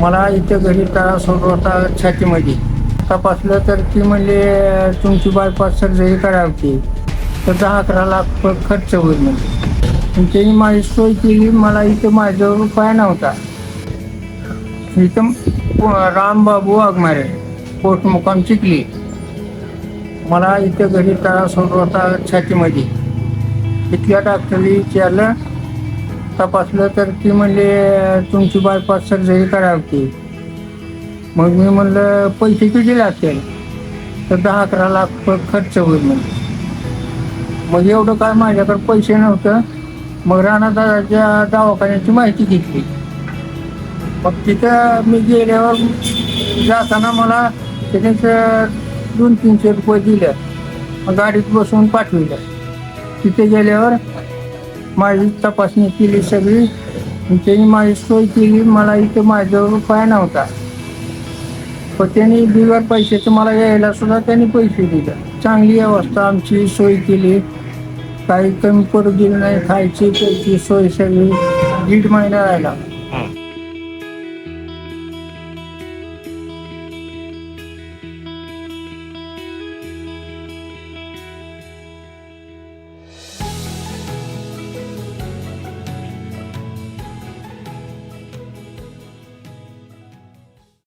मला इथं घरी त्रास होत होता छातीमध्ये. तपासलं तर ती म्हणले तुमची बायपास सर्जरी करावी तर दहा अकरा लाख खर्च होईल म्हणजे त्यांनी माझी सोय केली मला इथं माझ्यावर उपाय नव्हता. इथं रामबाबू वाघमारे पोटमुकाम चिखली मला इथं घरी त्रास होत होता छातीमध्ये. इथल्या डॉक्टरने विचारलं तपासलं तर ती म्हणले तुमची बायपास सर्जरी करावी मग मी म्हणलं पैसे किती लागतील? तर दहा अकरा लाख खर्च होईल म्हणजे मग एवढं काय माझ्याकडे पैसे नव्हतं. मग राणादादाच्या दवाखान्याची माहिती घेतली. मग तिथं मी गेल्यावर जाताना मला त्यानेच दोन तीनशे रुपये दिले. मग गाडीत बसवून पाठविलं. तिथे गेल्यावर माझी तपासणी केली सगळी. त्यांनी माझी सोय केली. मला इथं माझ्याजवळ रुपया नव्हता. पण त्यांनी बिगर पैशाचं मला यायला सुद्धा त्यांनी पैसे दिले. चांगली अवस्था आमची सोय केली. काही कमी पडू दिली नाही. खायची प्यायची सोय सगळी. दीड महिना राहिला.